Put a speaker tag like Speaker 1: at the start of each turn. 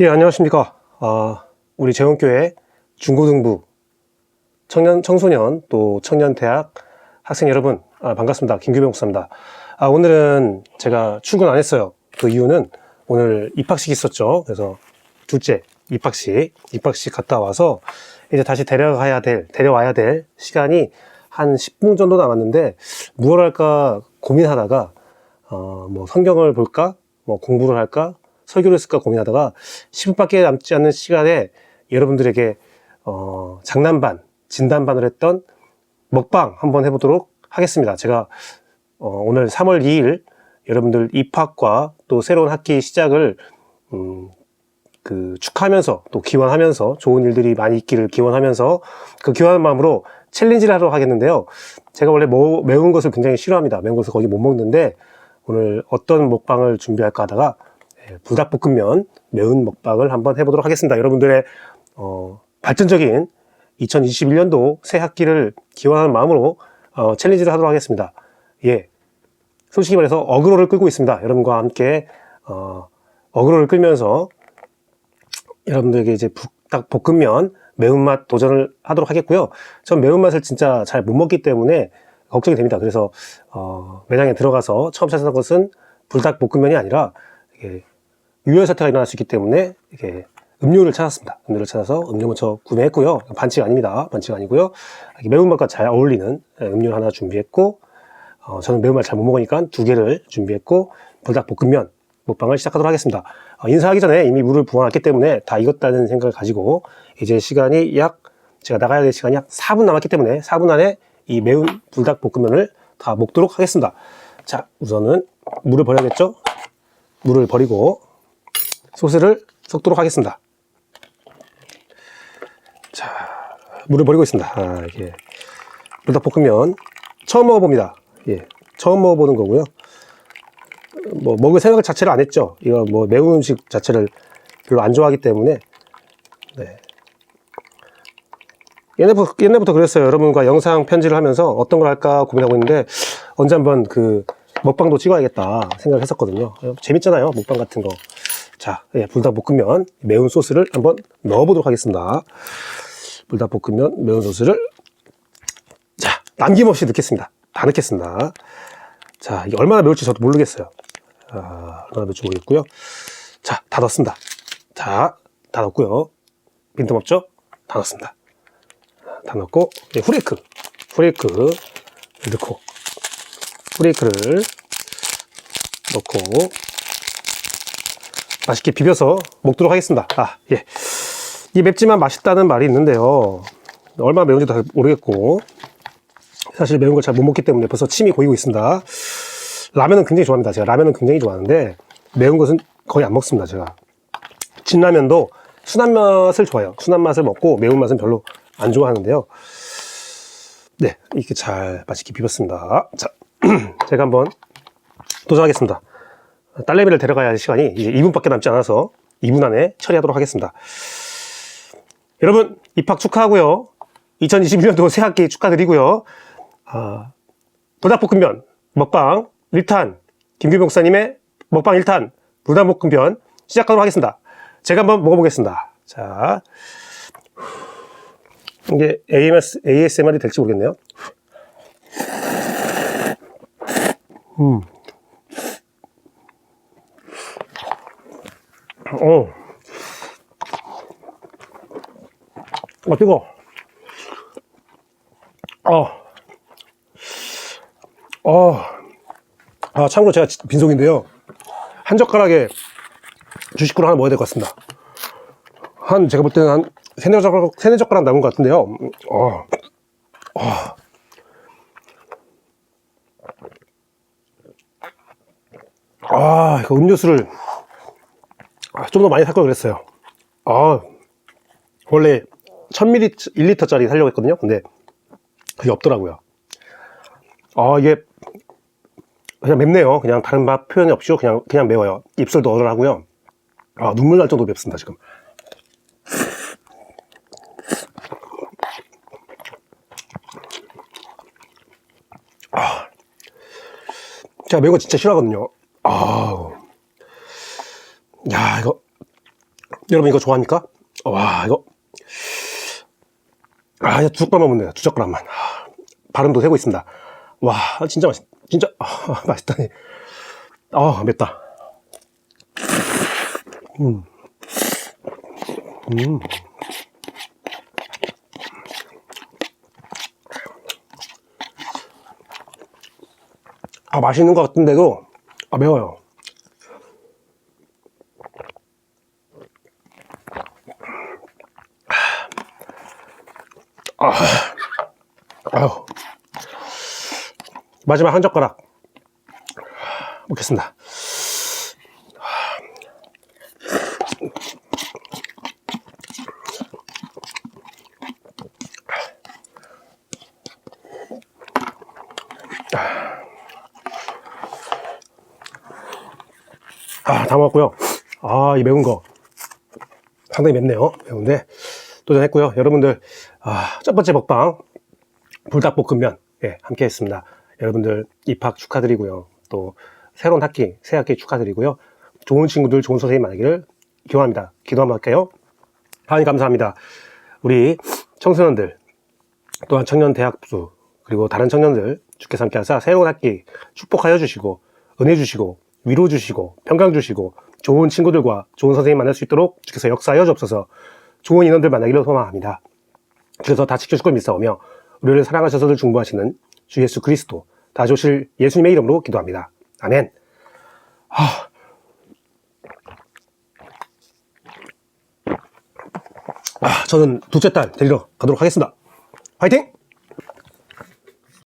Speaker 1: 예, 안녕하십니까. 아, 우리 재원교회 중고등부 청년, 청소년 또 청년대학 학생 여러분, 아, 반갑습니다. 김규병 목사입니다. 아, 오늘은 제가 출근 안 했어요. 그 이유는 오늘 입학식 있었죠. 그래서 둘째 입학식, 입학식 갔다 와서 이제 다시 데려가야 될, 데려와야 될 시간이 한 10분 정도 남았는데 무엇 할까 고민하다가 어, 뭐 성경을 볼까? 뭐 공부를 할까? 설교를 쓸까 고민하다가 10분밖에 남지 않는 시간에 여러분들에게 어, 장난반, 진단반을 했던 먹방 한번 해보도록 하겠습니다. 제가 어, 오늘 3월 2일 여러분들 입학과 또 새로운 학기 시작을 음, 그 축하하면서 또 기원하면서 좋은 일들이 많이 있기를 기원하면서 그 기원하는 마음으로 챌린지를 하도록 하겠는데요. 제가 원래 뭐, 매운 것을 굉장히 싫어합니다. 매운 것을 거의 못 먹는데 오늘 어떤 먹방을 준비할까 하다가 예, 불닭볶음면 매운 먹방을 한번 해보도록 하겠습니다. 여러분들의 어, 발전적인 2021년도 새 학기를 기원하는 마음으로 어, 챌린지를 하도록 하겠습니다. 예, 솔직히 말해서 어그로를 끌고 있습니다. 여러분과 함께 어, 어그로를 끌면서 여러분들에게 이제 불닭볶음면 매운맛 도전을 하도록 하겠고요. 전 매운맛을 진짜 잘 못 먹기 때문에 걱정이 됩니다. 그래서 어, 매장에 들어가서 처음 찾았던 것은 불닭볶음면이 아니라 유혈 사태가 일어날 수 있기 때문에 이게 음료를 찾았습니다. 음료를 찾아서 음료 먼저 구매했고요. 반칙 아닙니다. 반칙 아니고요. 이렇게 매운맛과 잘 어울리는 예, 음료를 하나 준비했고 어, 저는 매운맛 잘 못 먹으니까 두 개를 준비했고 불닭볶음면 먹방을 시작하도록 하겠습니다. 어, 인사하기 전에 이미 물을 부어놨기 때문에 다 익었다는 생각을 가지고 이제 시간이 약 제가 나가야 될 시간이 약 4분 남았기 때문에 4분 안에 이 매운 불닭볶음면을 다 먹도록 하겠습니다. 자, 우선은 물을 버려야겠죠? 물을 버리고 소스를 섞도록 하겠습니다. 자, 물을 버리고 있습니다. 아, 이게 불닭볶음면 처음 먹어봅니다. 예, 처음 먹어보는 거고요. 뭐 먹을 생각 자체를 안 했죠. 이거 뭐 매운 음식 자체를 별로 안 좋아하기 때문에 네. 옛날부터, 옛날부터 그랬어요. 여러분과 영상 편지를 하면서 어떤 걸 할까 고민하고 있는데 언제 한번 그 먹방도 찍어야겠다 생각을 했었거든요. 재밌잖아요. 먹방 같은 거. 자, 예, 불닭볶음면 매운 소스를 한번 넣어보도록 하겠습니다. 불닭볶음면 매운 소스를 자 남김없이 넣겠습니다. 다 넣겠습니다. 자, 이게 얼마나 매울지 저도 모르겠어요. 아, 얼마나 매울지 모르겠고요. 자, 다 넣었습니다. 자, 다 넣었고요. 빈틈없죠? 다 넣었습니다. 다 넣고 네, 후레이크, 후레이크 넣고 후레이크를 넣고 맛있게 비벼서 먹도록 하겠습니다. 아, 예. 이 맵지만 맛있다는 말이 있는데요. 얼마나 매운지도 잘 모르겠고 사실 매운 걸 잘 못 먹기 때문에 벌써 침이 고이고 있습니다. 라면은 굉장히 좋아합니다. 제가 라면은 굉장히 좋아하는데 매운 것은 거의 안 먹습니다. 제가 진라면도 순한 맛을 좋아해요. 순한 맛을 먹고 매운 맛은 별로 안 좋아하는데요. 네, 이렇게 잘 맛있게 비볐습니다. 자, 제가 한번 도전하겠습니다. 딸내미를 데려가야 할 시간이 이제 2분밖에 남지 않아서 2분 안에 처리하도록 하겠습니다. 여러분, 입학 축하하고요. 2021년도 새 학기 축하드리고요. 아, 불닭볶음면 먹방 1탄 김규 목사님의 먹방 1탄 불닭볶음면 시작하도록 하겠습니다. 제가 한번 먹어보겠습니다. 자, 이게 AMS, ASMR이 될지 모르겠네요. 음. 어. 어, 뜨거. 어. 어. 아, 참고로 제가 빈속인데요. 한 젓가락에 주식구를 하나 먹어야 될 것 같습니다. 한, 제가 볼 때는 한 세네 젓가락, 세네 젓가락 남은 것 같은데요. 음, 어. 어. 아, 이거 음료수를 아, 좀더 많이 살 걸 그랬어요. 아, 원래 1000ml, 1리터 짜리 살려고 했거든요. 근데 그게 없더라고요. 아, 이게 그냥 맵네요. 그냥 다른 맛 표현이 없이 그냥, 그냥 매워요. 입술도 어덜하고요. 아, 눈물 날 정도 맵습니다, 지금. 아, 제가 매운 거 진짜 싫어하거든요. 아, 야, 이거. 여러분 이거 좋아합니까? 와 이거. 아 이거 두 젓가락만 먹네요. 두 젓가락만. 아, 발음도 되고 있습니다. 와 진짜 맛있 진짜 아, 맛있다니. 아 맵다. 음. 음. 아 맛있는 것 같은데도 아 매워요 아유. 마지막 한 젓가락 먹겠습니다. 아, 다 먹었고요. 아, 이 매운 거 상당히 맵네요. 매운데 도전했고요. 여러분들 아, 첫 번째 먹방 불닭볶음면 예, 함께 했습니다. 여러분들 입학 축하드리고요. 또 새로운 학기, 새 학기 축하드리고요. 좋은 친구들, 좋은 선생님 만나기를 기원합니다. 기도 한번 할게요. 하나님 감사합니다. 우리 청소년들, 또한 청년 대학부, 그리고 다른 청년들 주께서 함께 하사 새로운 학기 축복하여 주시고, 은혜 주시고, 위로 주시고, 평강 주시고, 좋은 친구들과 좋은 선생님 만날 수 있도록 주께서 역사하여 주옵소서 좋은 인원들 만나기를 소망합니다. 주께서 다 지켜줄 걸 믿사오며 우리를 사랑하셔서들 중보하시는 주 예수 그리스도 다 조실 예수님의 이름으로 기도합니다. 아멘. 아, 아, 저는 둘째 딸 데리러 가도록 하겠습니다. 화이팅!